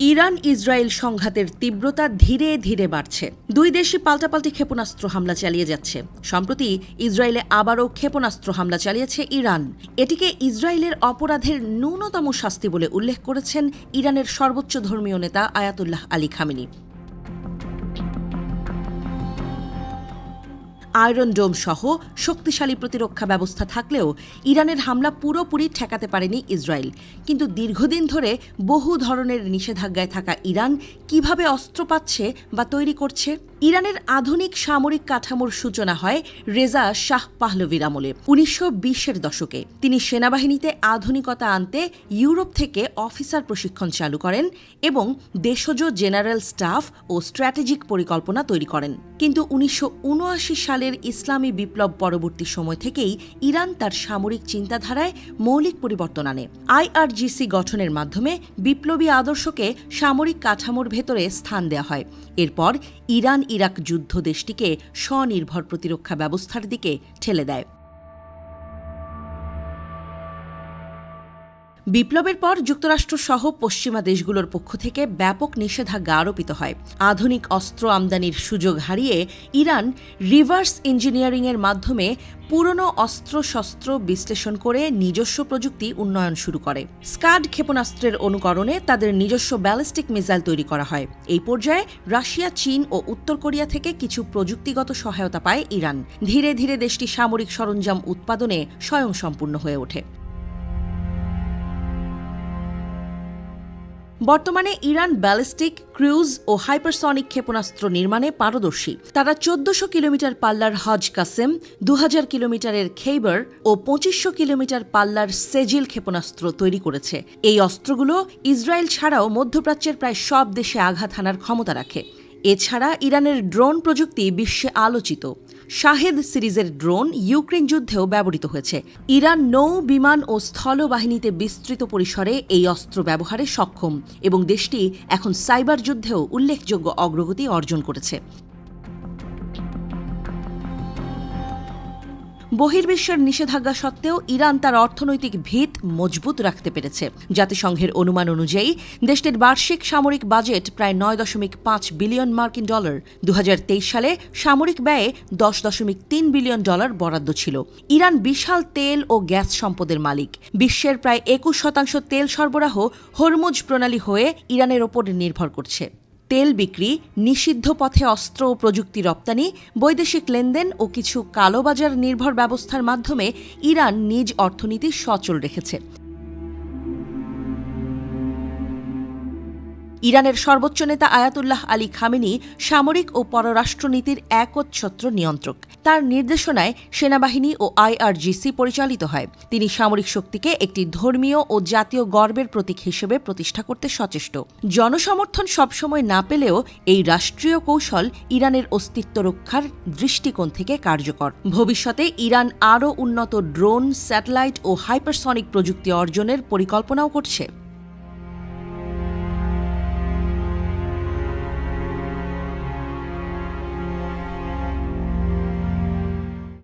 Iran Israel সংঘাতের তীব্রতা ধীরে ধীরে বাড়ছে। দুই দেশই পাল্টাপাল্টি ক্ষেপণাস্ত্র হামলা চালিয়ে যাচ্ছে। সম্প্রতি ইসরায়েলে আবারও ক্ষেপণাস্ত্র হামলা চালিয়েছে ইরান। এটিকে ইসরায়েলের অপরাধের ন্যূনতম শাস্তি বলে উল্লেখ করেছেন ইরানের সর্বোচ্চ ধর্মীয় নেতা Ayatollah Ali Khamenei. Iron dome সহ শক্তিশালী প্রতিরক্ষা ব্যবস্থা থাকলেও ইরানের হামলা পুরোপুরি ঠেকাতে পারেনি ইসরায়েল। কিন্তু দীর্ঘদিন ধরে বহু ধরনের নিষেধাজ্ঞায় থাকা ইরান কীভাবে অস্ত্র পাচ্ছে বা তৈরি করছে? ইরানের আধুনিক সামরিক কাঠামোর সূচনা হয় রেজা শাহ পাহলভির আমলে। উনিশশো বিশের দশকে তিনি সেনাবাহিনীতে আধুনিকতা আনতে ইউরোপ থেকে অফিসার প্রশিক্ষণ চালু করেন এবং দেশজ জেনারেল স্টাফ ও স্ট্র্যাটেজিক পরিকল্পনা তৈরি করেন। কিন্তু উনিশশো উনআশি সালের ইসলামী বিপ্লব পরবর্তী সময় থেকেই ইরান তার সামরিক চিন্তাধারায় মৌলিক পরিবর্তন আনে। আইআরজিসি গঠনের মাধ্যমে বিপ্লবী আদর্শকে সামরিক কাঠামোর ভেতরে স্থান দেওয়া হয়। এরপর ইরান ইরাক যুদ্ধ দেশটিকে স্বনির্ভর প্রতিরক্ষা ব্যবস্থার দিকে ঠেলে দেয়। বিপ্লবের পর যুক্তরাষ্ট্র সহ পশ্চিমা দেশগুলোর পক্ষ থেকে ব্যাপক নিষেধাজ্ঞা আরোপিত হয়। আধুনিক অস্ত্র আমদানির সুযোগ হারিয়ে ইরান রিভার্স ইঞ্জিনিয়ারিংয়ের মাধ্যমে পুরনো অস্ত্রশস্ত্র বিশ্লেষণ করে নিজস্ব প্রযুক্তি উন্নয়ন শুরু করে। স্কাড ক্ষেপণাস্ত্রের অনুকরণে তাদের নিজস্ব ব্যালিস্টিক মিসাইল তৈরি করা হয়। এই পর্যায়ে রাশিয়া, চীন ও উত্তর কোরিয়া থেকে কিছু প্রযুক্তিগত সহায়তা পায় ইরান। ধীরে ধীরে দেশটি সামরিক সরঞ্জাম উৎপাদনে স্বয়ংসম্পূর্ণ হয়ে ওঠে। বর্তমানে ইরান ব্যালিস্টিক, ক্রুজ ও হাইপারসনিক ক্ষেপণাস্ত্র নির্মাণে পারদর্শী। তারা চোদ্দশো কিলোমিটার পাল্লার হজ কাসেম দু হাজার কিলোমিটারের খেইবার ও পঁচিশশো কিলোমিটার পাল্লার সেজিল ক্ষেপণাস্ত্র তৈরি করেছে। এই অস্ত্রগুলো ইসরায়েল ছাড়াও মধ্যপ্রাচ্যের প্রায় সব দেশে আঘাত হানার ক্ষমতা রাখে। এছাড়া ইরানের ড্রোন প্রযুক্তি বিশ্বে আলোচিত। শাহেদ সিরিজের ড্রোন ইউক্রেন যুদ্ধেও ব্যবহৃত হয়েছে। ইরান নৌ, বিমান ও স্থল বাহিনীতে বিস্তৃত পরিসরে এই অস্ত্র ব্যবহারে সক্ষম এবং দেশটি এখন সাইবার যুদ্ধেও উল্লেখযোগ্য অগ্রগতি অর্জন করেছে। বহির্বিশ্বের নিষেধাজ্ঞা সত্ত্বেও ইরান তার অর্থনৈতিক ভিত মজবুত রাখতে পেরেছে। জাতিসংঘের অনুমান অনুযায়ী, দেশটির বার্ষিক সামরিক বাজেট প্রায় নয় দশমিক পাঁচ বিলিয়ন মার্কিন ডলার। দুহাজার তেইশ সালে সামরিক ব্যয়ে দশ দশমিক তিন বিলিয়ন ডলার বরাদ্দ ছিল। ইরান বিশাল তেল ও গ্যাস সম্পদের মালিক। বিশ্বের প্রায় একুশ শতাংশ তেল সরবরাহ হরমুজ প্রণালী হয়ে ইরানের ওপর নির্ভর করছে। তেল বিক্রি, নিষিদ্ধ পথে অস্ত্র ও প্রযুক্তি রপ্তানি, বৈদেশিক লেনদেন ও কিছু কালোবাজার নির্ভর ব্যবস্থার মাধ্যমে ইরান নিজ অর্থনীতি সচল রেখেছে। ইরানের সর্বোচ্চ নেতা আয়াতুল্লাহ আলী খামেনি সামরিক ও পররাষ্ট্রনীতির একচ্ছত্র নিয়ন্ত্রক। তার নির্দেশনায় সেনাবাহিনী ও আইআরজিসি পরিচালিত হয়। তিনি সামরিক শক্তিকে একটি ধর্মীয় ও জাতীয় গর্বের প্রতীক হিসেবে প্রতিষ্ঠা করতে সচেষ্ট। জনসমর্থন সবসময় না পেলেও এই রাষ্ট্রীয় কৌশল ইরানের অস্তিত্ব রক্ষার দৃষ্টিকোণ থেকে কার্যকর। ভবিষ্যতে ইরান আরও উন্নত ড্রোন, স্যাটেলাইট ও হাইপারসনিক প্রযুক্তি অর্জনের পরিকল্পনাও করছে।